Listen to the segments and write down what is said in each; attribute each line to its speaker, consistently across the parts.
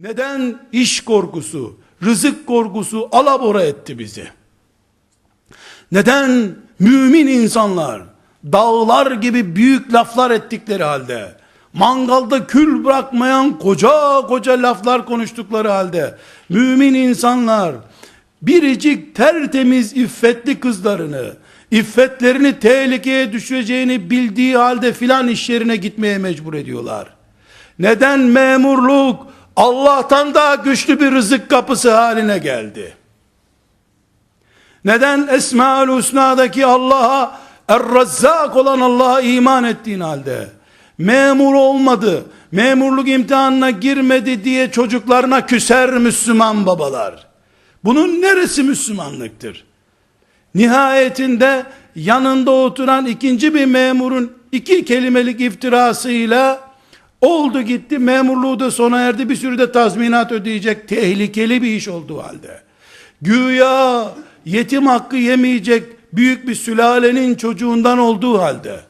Speaker 1: Neden iş korkusu, rızık korkusu alabora etti bizi? Neden mümin insanlar dağlar gibi büyük laflar ettikleri halde mangalda kül bırakmayan koca koca laflar konuştukları halde mümin insanlar biricik tertemiz iffetli kızlarını iffetlerini tehlikeye düşeceğini bildiği halde filan iş yerine gitmeye mecbur ediyorlar. Neden memurluk Allah'tan daha güçlü bir rızık kapısı haline geldi? Neden Esmaül Hüsna'daki Allah'a Er-Razzak olan Allah'a iman ettiğin halde memur olmadı, memurluk imtihanına girmedi diye çocuklarına küser Müslüman babalar. Bunun neresi Müslümanlıktır? Nihayetinde yanında oturan ikinci bir memurun iki kelimelik iftirasıyla oldu gitti memurluğu da sona erdi bir sürü de tazminat ödeyecek tehlikeli bir iş olduğu halde. Güya yetim hakkı yemeyecek büyük bir sülalenin çocuğundan olduğu halde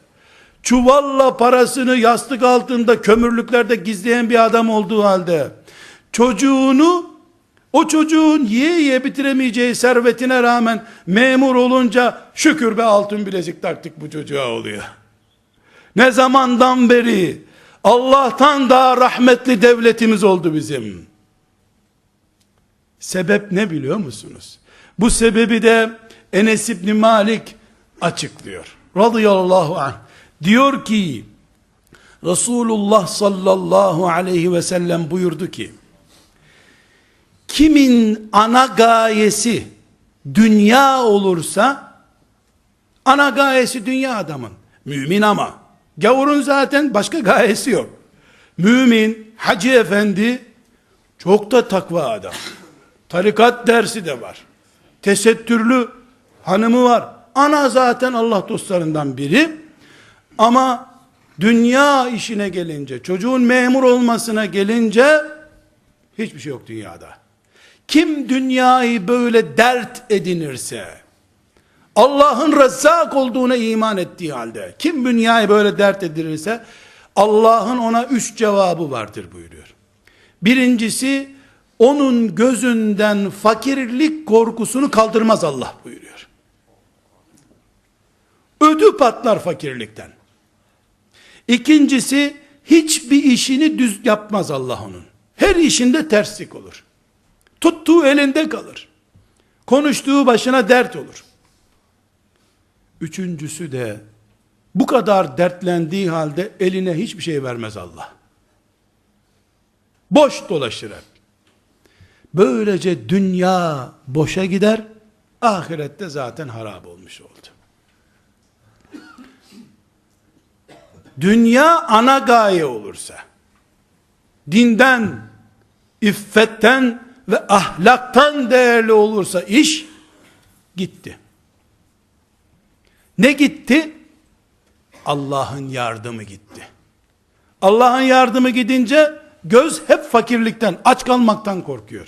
Speaker 1: çuvalla parasını yastık altında kömürlüklerde gizleyen bir adam olduğu halde çocuğunu o çocuğun yiye yiye bitiremeyeceği servetine rağmen memur olunca şükür be altın bilezik taktık bu çocuğa oluyor. Ne zamandan beri Allah'tan daha rahmetli devletimiz oldu bizim. Sebep ne biliyor musunuz? Bu sebebi de Enes İbni Malik açıklıyor. Radıyallahu anh. Diyor ki Resulullah sallallahu aleyhi ve sellem buyurdu ki kimin ana gayesi dünya olursa ana gayesi dünya adamın mümin ama gavurun zaten başka gayesi yok. Mümin hacı efendi çok da takva adam. Tarikat dersi de var. Tesettürlü hanımı var. Ana zaten Allah dostlarından biri. Ama dünya işine gelince çocuğun memur olmasına gelince hiçbir şey yok dünyada. Kim dünyayı böyle dert edinirse, Allah'ın rezzak olduğuna iman ettiği halde, kim dünyayı böyle dert edinirse, Allah'ın ona üç cevabı vardır buyuruyor. Birincisi, onun gözünden fakirlik korkusunu kaldırmaz Allah buyuruyor. Ödü patlar fakirlikten. İkincisi, hiçbir işini düz yapmaz Allah onun. Her işinde terslik olur. Tuttuğu elinde kalır. Konuştuğu başına dert olur. Üçüncüsü de bu kadar dertlendiği halde eline hiçbir şey vermez Allah. Boş dolaşır hep. Böylece dünya boşa gider, ahirette zaten harap olmuş oldu. Dünya ana gaye olursa, dinden, iffetten ve ahlaktan değerli olursa iş gitti. Ne gitti? Allah'ın yardımı gitti. Allah'ın yardımı gidince göz hep fakirlikten, aç kalmaktan korkuyor.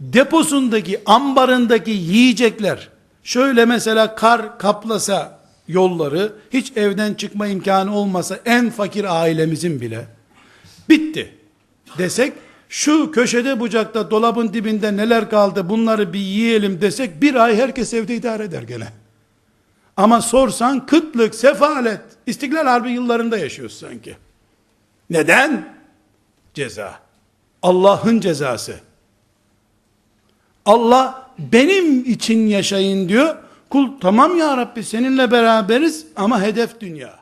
Speaker 1: Deposundaki, ambarındaki yiyecekler, şöyle mesela kar kaplasa yolları, hiç evden çıkma imkanı olmasa en fakir ailemizin bile, bitti desek, şu köşede bucakta dolabın dibinde neler kaldı bunları bir yiyelim desek bir ay herkes evde idare eder gene. Ama sorsan kıtlık, sefalet, İstiklal Harbi yıllarında yaşıyoruz sanki. Neden? Ceza. Allah'ın cezası. Allah benim için yaşayın diyor. Kul tamam ya Rabbi seninle beraberiz ama hedef dünya.